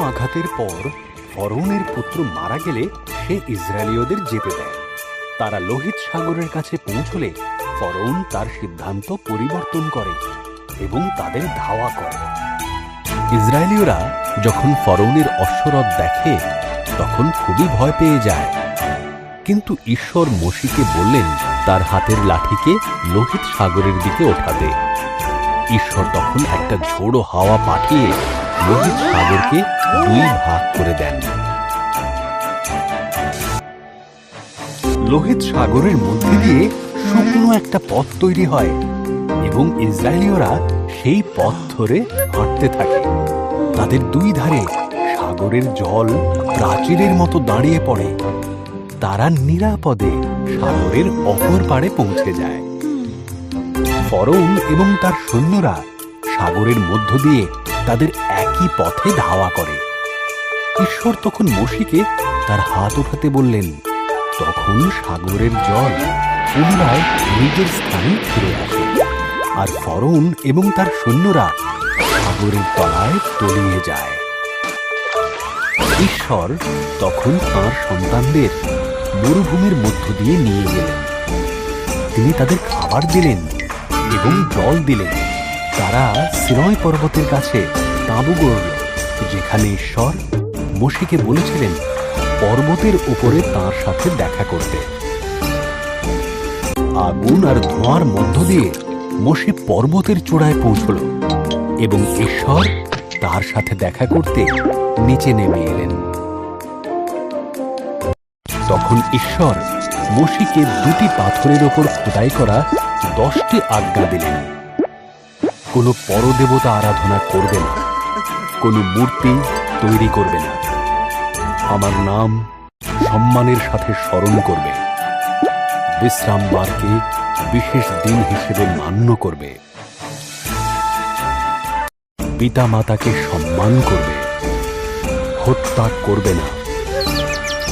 আঘাতের পর ফরৌনের পুত্র মারা গেলে সে ইসরায়েলীয়দের যেতে দেয়। তারা লোহিত সাগরের কাছে পৌঁছলে ফরৌন তার সিদ্ধান্ত পরিবর্তন করে এবং তাদের ধাওয়া করে। ইসরায়েলীয়রা যখন ফরৌনের অশ্বরথ দেখে, তখন খুবই ভয় পেয়ে যায়। কিন্তু ঈশ্বর মসিকে বললেন, তার হাতের লাঠিকে লোহিত সাগরের দিকে ওঠাতে। ঈশ্বর তখন একটা ঝোড়ো হাওয়া পাঠিয়ে লোহিত সাগরকে দুই ভাগ করে দেন। লোহিত সাগরের মধ্যে দিয়ে শুকনো একটা পথ তৈরি হয় এবং ইসরায়েলীয়রা সেই পথ ধরে হাঁটতে থাকে। তাদের দুই ধারে সাগরের জল প্রাচীরের মতো দাঁড়িয়ে পড়ে। তারা নিরাপদে সাগরের অপর পাড়ে পৌঁছে যায়। ফরৌন এবং তার সৈন্যরা সাগরের মধ্য দিয়ে তাদের একই পথে ধাওয়া করে? ঈশ্বর তখন মসিকে তার হাত ওঠাতে বললেন, তখন সাগরের জল পুনরায় নিজের স্থানে ফিরে আসে আর ফরৌন এবং তার সৈন্যরা সাগরের তলায় তলিয়ে যায়। ঈশ্বর তখন তাঁর সন্তানদের মরুভূমির মধ্য দিয়ে নিয়ে গেলেন। তিনি তাদের খাবার দিলেন এবং জল দিলেন। তারা সিনয় পর্বতের কাছে তাঁবু গড়ল, যেখানে ঈশ্বর মসিকে বলেছিলেন, পর্বতের উপরে তার সাথে দেখা করতে। আগুন আর ধোঁয়ার মধ্য দিয়ে মসি পর্বতের চূড়ায় পৌঁছল এবং ঈশ্বর তার সাথে দেখা করতে নিচে নেমে এলেন। তখন ঈশ্বর মসিকে দুটি পাথরের ওপর খোদাই করা দশটি আজ্ঞা দিলেন। কোনো পরদেবতা আরাধনা করবে না। কোনো মূর্তি তৈরি করবে না। আমার নাম সম্মানের সাথে স্মরণ করবে। বিশ্রামবারকে বিশেষ দিন হিসেবে মান্য করবে। পিতা মাতাকে সম্মান করবে। হত্যা করবে না।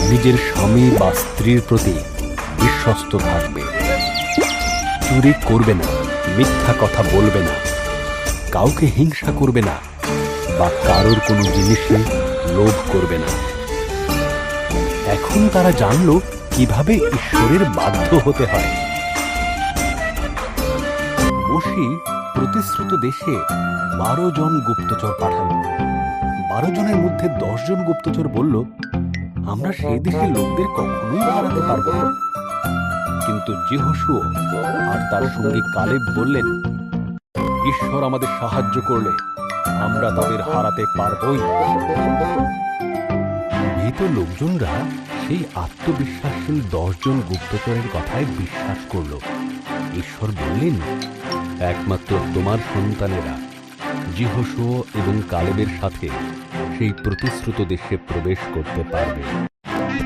নিজের স্বামী বা স্ত্রীর প্রতি বিশ্বস্ত থাকবে। চুরি করবে না, মিথ্যা কথা বলবে না। কাউকে হিংসা করবে না। বা কারোর কোনো জিনিসে লোভ করবে না। এখন তারা জানল কীভাবে ঈশ্বরের বাধ্য হতে হয়। মসি প্রতিশ্রুত দেশে বারো জন গুপ্তচর পাঠাল। বারো জনের মধ্যে দশ জন গুপ্তচর বলল, আমরা সেই দেশের লোকদের কখনোই হারাতে পারব না। কিন্তু যেহসুও আর তার সঙ্গী কালেব বললেন, ঈশ্বর আমাদের সাহায্য করলে আমরা তাদের হারাতে পারবই। ভীত লোকজনরা সেই আত্মবিশ্বাসশীল দশজন গুপ্তচরের কথায় বিশ্বাস করল। ঈশ্বর বললেন, একমাত্র তোমার সন্তানেরা জিহসুও এবং কালেবের সাথে সেই প্রতিশ্রুত দেশে প্রবেশ করতে পারবে।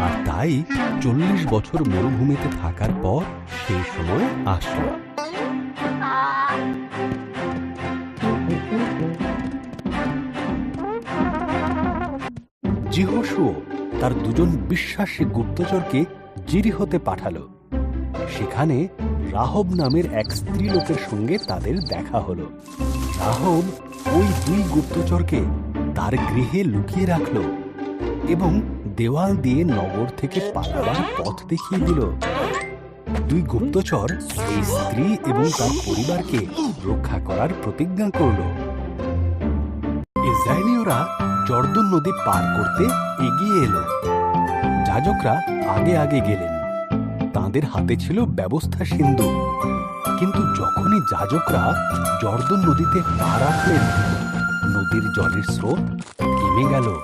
আর তাই চল্লিশ বছর মরুভূমিতে থাকার পর সেই সময় আসলো। জিহসুও তার দুজন বিশ্বাসী গুপ্তচরকে জিরিহতে পাঠালো। সেখানে রাহব নামের এক স্ত্রী লোকের সঙ্গে তাদের দেখা হলো। রাহব ওই দুই গুপ্তচরকে তার গৃহে লুকিয়ে রাখল এবং দেওয়াল দিয়ে নগর থেকে পালাবার পথ দেখিয়ে দিল। দুই গুপ্তচর এই স্ত্রী এবং তার পরিবারকে রক্ষা করার প্রতিজ্ঞা করল। ইসরায়েলীয়রা জর্দন নদী পার করতে এগিয়ে এলো। যাজকরা আগে আগে গেলেন। তাদের হাতে ছিল ব্যবস্থা সিন্ধু। কিন্তু যখনই যাজকরা জর্দন নদীতে পা রাখলেন, নদীর জলের স্রোত থেমে গেল।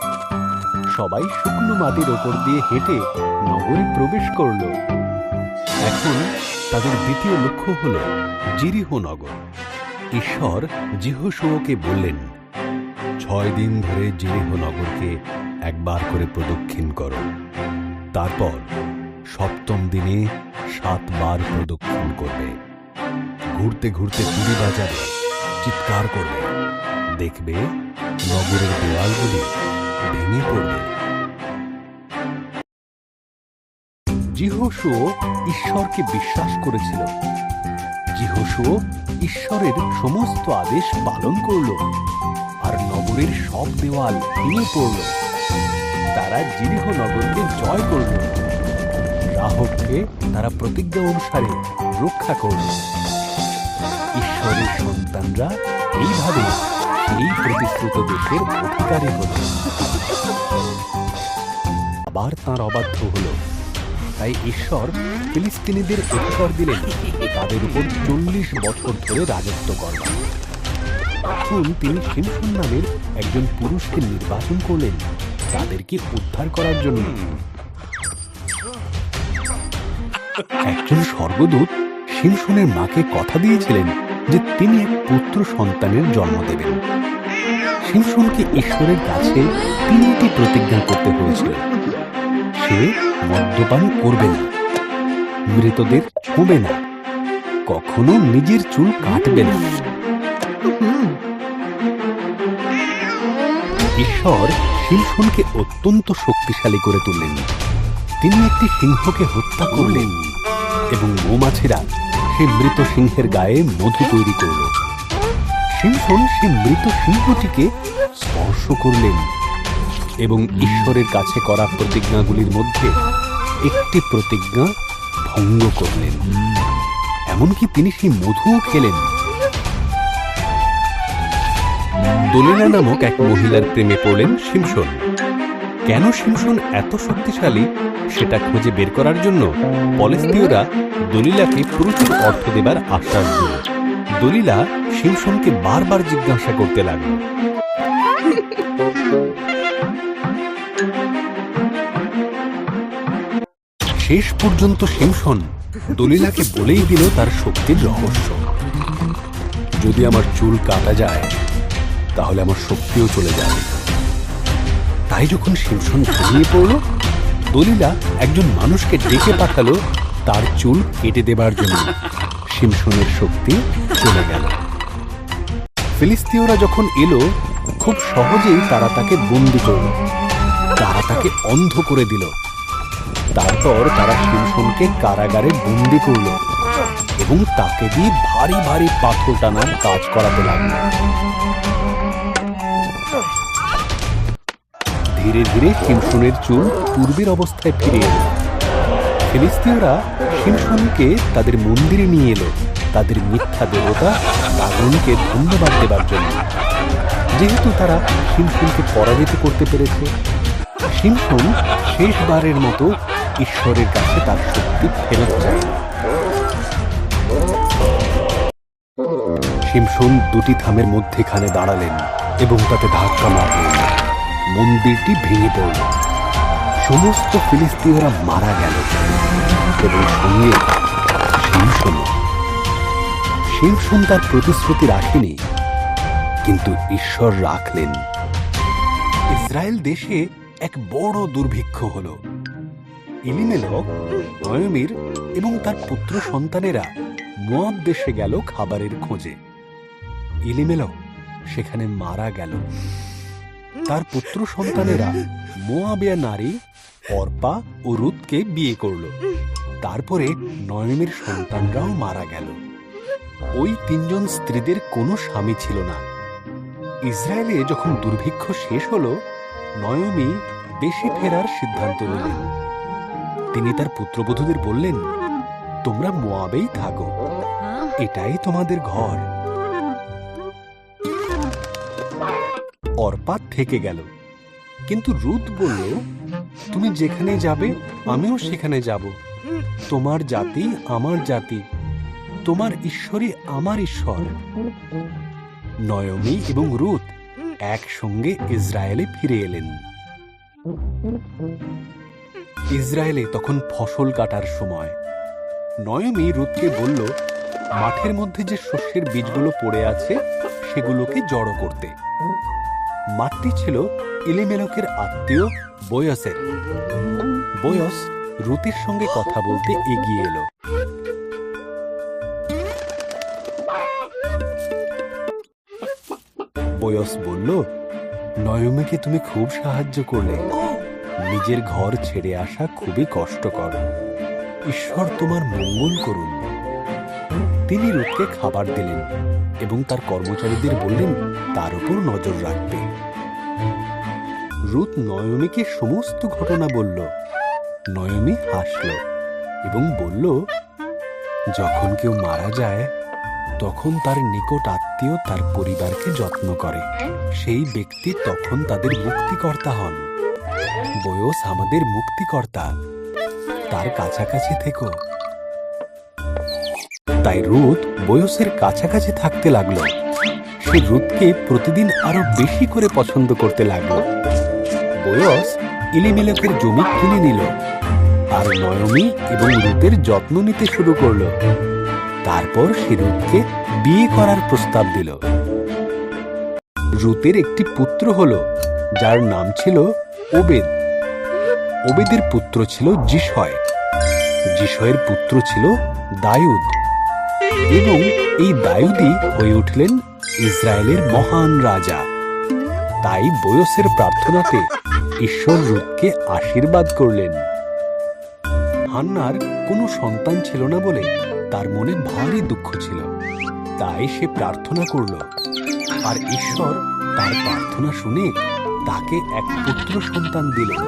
সবাই শুকনো মাটির ওপর দিয়ে হেঁটে নগরে প্রবেশ করল। এখন তাদের দ্বিতীয় লক্ষ্য হল জিরিহ নগর। ঈশ্বর জিহসুওকে বললেন ছয় দিন ধরে জিরিহ নগরকে একবার করে প্রদক্ষিণ করো। তারপর সপ্তম দিনে সাতবার প্রদক্ষিণ করবে। ঘুরতে ঘুরতে চুরি বাজারে চিৎকার করবে। দেখবে নগরের দেওয়ালগুলি ভেঙে পড়বে। জিহসুও ঈশ্বরকে বিশ্বাস করেছিল। জিহসুও ঈশ্বরের সমস্ত আদেশ পালন করল। শহরের সব দেওয়াল ভেঙে পড়ল। তারা জিরিহ নগরকে জয় করল। রাহবকে তারা প্রতিজ্ঞা অনুসারে রক্ষা করল। ঈশ্বরের সন্তানরা এইভাবে এই প্রতিশ্রুত দেশের অধিকারী হল। আবার তাঁর অবাধ্য হলো। তাই ঈশ্বর ফিলিস্তিনিদের অধিকার দিলেন। তাদের উপর চল্লিশ বছর ধরে রাজত্ব করবেন তখন তিনি সিমসন নামের একজন পুরুষকে নির্বাচন করলেন, তাদেরকে উদ্ধার করার জন্য। একজন স্বর্গদূত সিমসনের মাকে কথা দিয়েছিলেন যে তিনি এক পুত্র সন্তানের জন্ম দেবেন। সিমসনকে ঈশ্বরের কাছে তিনটি প্রতিজ্ঞা করতে হয়েছিল। সে মদ্যপান করবে না, মৃতদের ছোঁবে না, কখনো নিজের চুল কাটবে না। ঈশ্বর সিমসনকে অত্যন্ত শক্তিশালী করে তুললেন। তিনি একটি সিংহকে হত্যা করলেন এবং মৌমাছিরা সে মৃত সিংহের গায়ে মধু তৈরি করল। সিমসন সে মৃত সিংহটিকে স্পর্শ করলেন এবং ঈশ্বরের কাছে করা প্রতিজ্ঞাগুলির মধ্যে একটি প্রতিজ্ঞা ভঙ্গ করলেন। এমনকি তিনি সেই মধুও খেলেন। দলিলা নামক এক মহিলার প্রেমে পড়লেন সিমসন কেন সিমসন এত শক্তিশালী সেটা খুঁজে বের করার জন্য পলেস্তীয়রা দলিলাকে প্রচুর অর্থ দেবার আশ্বাস দিল। দলিলা সিমসনকে বারবার জিজ্ঞাসা করতে লাগল। শেষ পর্যন্ত সিমসন দলিলাকে বলেই দিল তার শক্তির রহস্য। যদি আমার চুল কাটা যায় তাহলে আমার শক্তিও চলে যাবে। তাই যখন সিমসন ঘুমিয়ে পড়ল, দলিলা একজন মানুষকে ডেকে পাঠালো তার চুল কেটে দেবার জন্য। সিমসনের শক্তি চলে গেল। ফিলিস্তিয়রা যখন এলো, খুব সহজেই তারা তাকে বন্দি করল। তারা তাকে অন্ধ করে দিল। তারপর তারা সিমসনকে কারাগারে বন্দি করল এবং তাকে দিয়ে ভারী ভারী পাথর টানার কাজ করাতে লাগল। ধীরে ধীরে সিমসনের চুল পূর্বের অবস্থায় ফিরে এলো। ফিলিস্তিয়রা সিমসনকে তাদের মন্দিরে নিয়ে এলো। তাদের মিথ্যা দেবতা দাগনকে ধন্যবাদ দেবার জন্য। যেহেতু তারা সিমসনকে পরাজিত করতে পেরেছে সিমসন শেষবারের মতো ঈশ্বরের কাছে তার শক্তি ফেরত চায়। সিমসন দুটি থামের মধ্যেখানে দাঁড়ালেন এবং তাতে ধাক্কা মারলেন। মন্দিরটি ভেঙে পড়ল। সমস্ত ফিলিস্তিনরা মারা গেল এবং সঙ্গে সিমসন সিমসন তার প্রতিশ্রুতি রাখেনি কিন্তু ঈশ্বর রাখলেন। ইসরায়েল দেশে এক বড় দুর্ভিক্ষ হলো। ইলিমেলক নয়মির এবং তার পুত্র সন্তানেরা মোয়াব দেশে গেল খাবারের খোঁজে। ইলিমেলক সেখানে মারা গেল। তার পুত্র সন্তানেরা মোয়াবিয়া নারী অর্পা ও রুতকে বিয়ে করল। তারপরে নয়মের সন্তানরাও মারা গেল। ওই তিনজন স্ত্রীদের কোনো স্বামী ছিল না। ইসরায়েলে যখন দুর্ভিক্ষ শেষ হলো নয়মি দেশে ফেরার সিদ্ধান্ত নিলেন তিনি তার পুত্রবধূদের বললেন, তোমরা মোয়াবেই থাকো। এটাই তোমাদের ঘর। অর্পাত থেকে গেল। কিন্তু রুদ বলল, তুমি যেখানে যাবে, আমিও সেখানে যাব। তোমার জাতি আমার জাতি, তোমার ঈশ্বরই আমার ঈশ্বর। নয়মি এবং রুত একসঙ্গে ইসরায়েলে ফিরে এলেন। ইসরায়েলে তখন ফসল কাটার সময়। নয়মি রুতকে বলল, মাঠের মধ্যে যে শস্যের বীজগুলো পড়ে আছে, সেগুলোকে জড়ো করতে। মাঠটি ছিল ইলিমেলকের আত্মীয় বয়সের। বয়স রুতির সঙ্গে কথা বলতে এগিয়ে এলো। বয়স বলল নয়মিকে তুমি খুব সাহায্য করলে। নিজের ঘর ছেড়ে আসা খুবই কষ্টকর। ঈশ্বর তোমার মঙ্গল করুন। তিনি রুথকে খাবার দিলেন এবং তার কর্মচারীদের বললেন, তার উপর নজর রাখতে রুথ নয়মীকে সমস্ত ঘটনা বলল। নয়মী হাসল এবং বলল, যখন কেউ মারা যায়, তখন তার নিকট আত্মীয় তার পরিবারকে যত্ন করে। সেই ব্যক্তি তখন তাদের মুক্তিকর্তা হন। বয়স আমাদের মুক্তিকর্তা। তার কাছাকাছি থেকো। তাই রুথ বয়সের কাছাকাছি থাকতে লাগল। সে রুথকে প্রতিদিন আরও বেশি করে পছন্দ করতে লাগল। বয়স ইলিমেলকের জমি কিনে নিল আর নয়মী এবং রুতের যত্ন নিতে শুরু করল। তারপর সে রুথকে বিয়ে করার প্রস্তাব দিল। রুতের একটি পুত্র হল, যার নাম ছিল ওবেদ। ওবেদের পুত্র ছিল জিসয়। জিসয়ের পুত্র ছিল দায়ুদ। এবং এই দায়ুদই হয়ে উঠলেন ইসরায়েলের মহান রাজা। তাই বয়সের প্রার্থনাতে ঈশ্বর রুথকে আশীর্বাদ করলেন। হান্নার কোনো সন্তান ছিল না বলে তার মনে ভারী দুঃখ ছিল। তাই সে প্রার্থনা করল। আর ঈশ্বর তার প্রার্থনা শুনে তাকে এক পুত্র সন্তান দিলেন,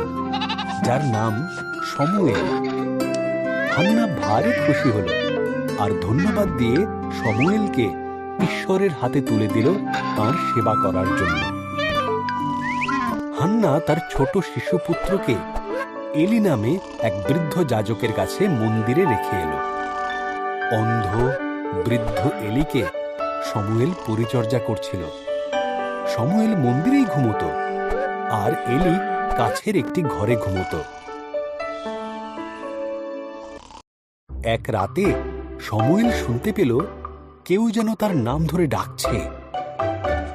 যার নাম সমুয়েল। হান্না ভারী খুশি হল। আর ধন্যবাদ দিয়ে সমুয়েলকে ঈশ্বরের হাতে তুলে দিল তার সেবা করার জন্য। হান্না তার ছোট শিশুপুত্রকে এলি নামে এক বৃদ্ধ যাজকের কাছে মন্দিরে রেখে এলো। অন্ধ, বৃদ্ধ এলিকে সমুয়েল পরিচর্যা করছিল। সমুয়েল মন্দিরেই ঘুমতো, আর এলি কাছের একটি ঘরে ঘুমতো। এক রাতে সমুয়েল শুনতে পেল কেউ যেন তার নাম ধরে ডাকছে।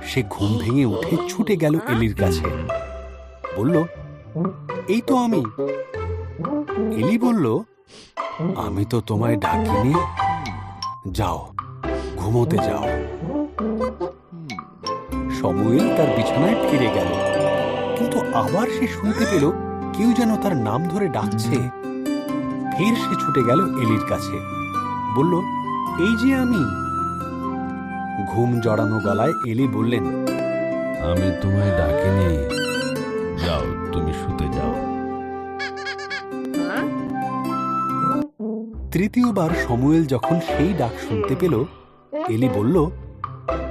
সে ঘুম ভেঙে উঠে ছুটে গেল এলির কাছে। বলল, এই তো আমি। এলি বলল, আমি তো তোমায় ডাকিনি। যাও, ঘুমোতে যাও। সমুয়েল তার বিছানায় ফিরে গেল। কিন্তু আবার সে শুনতে পেল কেউ যেন তার নাম ধরে ডাকছে। ফের সে ছুটে গেল এলির কাছে। বলল এই যে আমি। ঘুম জড়ানো গলায় এলি বললেন আমি তোমায় ডাকিনি। যাও তুমি শুতে যাও। তৃতীয়বার সমুয়েল যখন সেই ডাক শুনতে পেল এলি বলল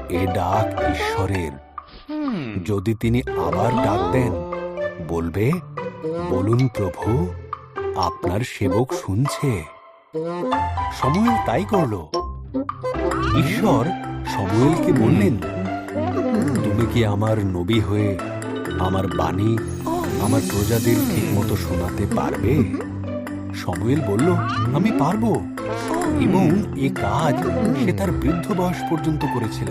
এ ডাক ঈশ্বরের। যদি তিনি আবার ডাক দেন বলবে বলুন প্রভু আপনার সেবক শুনছে সমুয়েল তাই করল। ঈশ্বর সময়েলকে বললেন, তুমি কি আমার নবী হয়ে আমার বাণী আমার প্রজাদের ঠিক মতো শোনাতে পারবে? সময়েল বলল, আমি পারব। এবং এ কাজ সে তার বৃদ্ধ বয়স পর্যন্ত করেছিল।